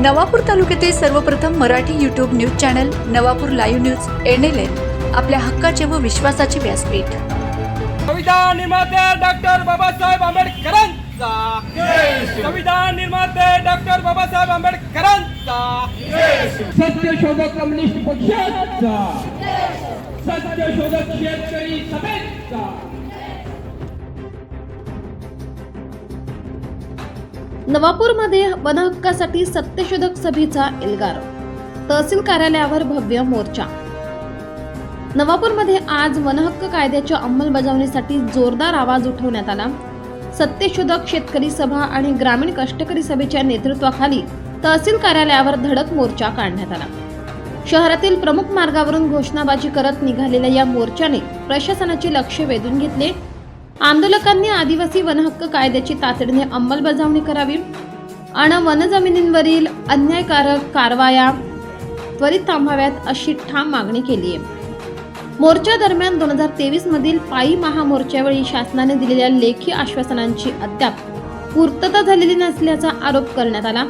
नवापूर तालुक्यातील सर्वप्रथम Marathi YouTube news channel Navapur live news N आपल्या हक्काचे व विश्वासाचे व्यासपीठ. संविधान निर्माते डॉक्टर बाबासाहेब आंबेडकरांचा. संविधान निर्माते डॉक्टर बाबासाहेब आंबेडकरांचा. सत्यशोधक कम्युनिस्ट पक्षाचा. सत्यशोधक शेतकरी सभेचा. नवापूरमध्ये वनहक्कासाठी सत्यशोधक सभेचा एल्गार. तहसील कार्यालयावर भव्य मोर्चा. नवापूरमध्ये आज वनहक्क कायद्याच्या अंमलबजावणीसाठी जोरदार आवाज उठवण्यात आला. सत्यशोधक शेतकरी सभा आणि ग्रामीण कष्टकरी सभेच्या नेतृत्वाखाली तहसील कार्यालयावर धडक मोर्चा काढण्यात आला. शहरातील प्रमुख मार्गावरून घोषणाबाजी करत निघालेल्या या मोर्चाने प्रशासनाचे लक्ष वेधून घेतले आंदोलकांनी आदिवासी वनहक्क कायद्याची तातडीने अंमलबजावणी करावी. आणि वनजमिनींवरील अन्यायकारक कारवाया त्वरित थांबाव्यात अशी ठाम मागणी केली आहे मोर्चा दरम्यान दोन हजार तेवीस मधील पायी महामोर्चावेळी शासनाने दिलेल्या लेखी आश्वासनांची अद्याप पूर्तता झालेली नसल्याचा आरोप करण्यात आला.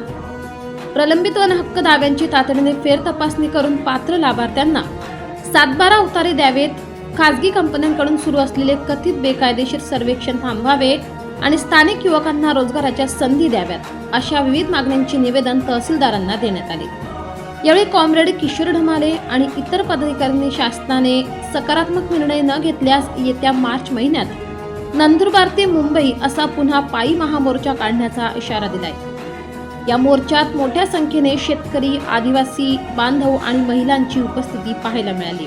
प्रलंबित वन हक्क दाव्यांची तातडीने फेर तपासणी करून पात्र लाभार्थ्यांना सातबारा उतारे द्यावेत खासगी कंपन्यांकडून सुरू असलेले कथित बेकायदेशीर सर्वेक्षण थांबवावे आणि स्थानिक युवकांना रोजगाराच्या संधी द्याव्यात अशा विविध मागण्यांची निवेदन तहसीलदारांना देण्यात आले. यावेळी कॉम्रेड किशोर ढमाले आणि इतर पदाधिकाऱ्यांनी शासनाने सकारात्मक निर्णय न घेतल्यास येत्या मार्च महिन्यात नंदुरबार ते मुंबई असा पुन्हा पायी महामोर्चा काढण्याचा इशारा दिलाय. या मोर्चात मोठ्या संख्येने शेतकरी आदिवासी बांधव आणि महिलांची उपस्थिती पाहायला मिळाली.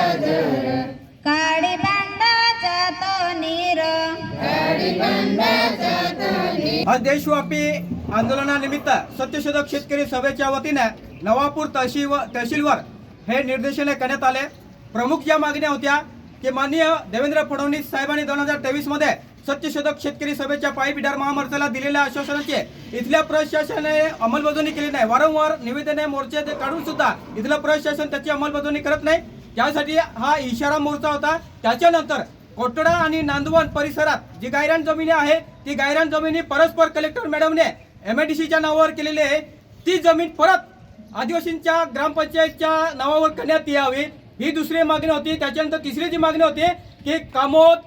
आज देशव्यापी आंदोलनानिमित्त सत्यशोधक शेतकरी सभेच्या वतीने नवापूर तहसील तहसीलवर हे निर्देशने करण्यात आले. प्रमुख या मागण्या होत्या की माननीय देवेंद्र फडणवीस साहेबांनी दोन हजार तेवीसमध्ये सत्यशोधक शेतकरी सभेच्या पायी बिडार महामोर्चाला दिलेल्या आश्वासनाचे इथल्या प्रशासनाने अंमलबजावणी केली नाही. वारंवार निवेदने मोर्चे ते काढून सुद्धा इथलं प्रशासन त्याची अंमलबजावणी करत नाही. त्यासाठी हा इशारा मोर्चा होता. त्याच्यानंतर कोटडा आणि नांदवण परिसरात जी गायरान जमिनी आहे ती गायरान जमिनी परस्पर कलेक्टर मॅडमने सीच्या नावावर केलेली आहे. ती जमीन परत आदिवासींच्या ग्रामपंचायतच्या नावावर करण्यात यावी. ही दुसरी मागणी होती. त्याच्यानंतर तिसरी जी मागणी होती की कामोद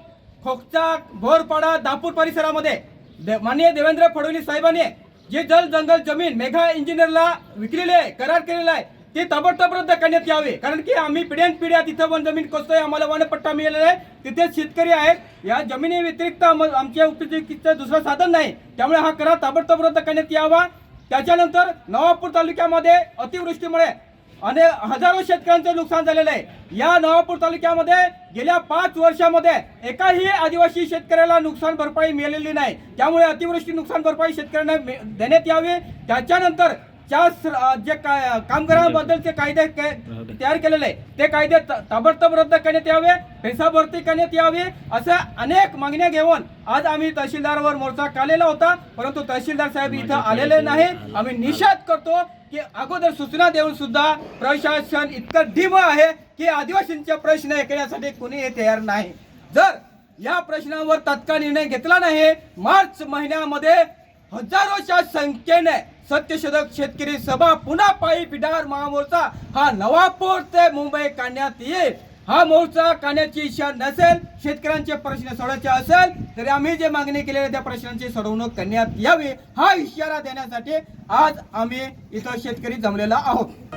खोकचा भोरपाडा दापूर परिसरामध्ये दे- माननीय देवेंद्र फडणवीस साहेबांनी जे जल जंगल जमीन मेघा इंजिनियरला विकलेली आहे करार केलेला आहे ते ताबडतोब रद्द करण्यात यावे. कारण की आम्ही पिढ्यान पिढ्या तिथं वन जमीन कसतोय आम्हाला वनपट्टा मिळालेला आहे. तिथे शेतकरी आहेत. या जमिनी व्यतिरिक्त आमच्या उपजीविकेचं दुसरं साधन नाही. त्यामुळे हा करार ताबडतोब रद्द करण्यात यावा. त्याच्यानंतर नवापूर तालुक्यामध्ये अतिवृष्टीमुळे अनेक हजारो शेतकऱ्यांचं नुकसान झालेलं आहे. या नवापूर तालुक्यामध्ये गेल्या पाच वर्षामध्ये एकाही आदिवासी शेतकऱ्याला नुकसान भरपाई मिळालेली नाही. त्यामुळे अतिवृष्टी नुकसान भरपाई शेतकऱ्यांना देण्यात यावी. त्याच्यानंतर स- जे काय कामगारांबद्दलचे कायदे के- तयार केलेले ते कायदे ताबडतोब रद्द करण्यात यावे पैसा भरती करण्यात यावी अशा अनेक मागण्या घेऊन आज आम्ही तहसीलदारवर मोर्चा काढलेला होता. परंतु तहसीलदार साहेब इथं आलेले नाही. आम्ही निषेध करतो की अगोदर सूचना देऊन सुद्धा प्रशासन इतकं ढिम आहे की आदिवासींचे प्रश्न ऐकण्यासाठी कुणीही तयार नाही. जर या प्रश्नावर तात्काळ निर्णय घेतला नाही मार्च महिन्यामध्ये हजारोच्या संख्येने सत्यशोधक शेतकरी सभा पुन्हा पायी बिडार महामोर्चा. हा नवापूर ते मुंबई काढण्यात येईल. हा मोर्चा काढण्याची इच्छा नसेल शेतकऱ्यांचे प्रश्न सोडायचे असेल तरी आम्ही जे मागणी केलेल्या त्या प्रश्नांची सोडवणूक करण्यात यावी. हा इशारा देण्यासाठी आज आम्ही इथं शेतकरी जमलेला आहोत.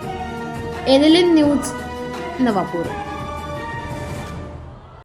NLN news Navapur.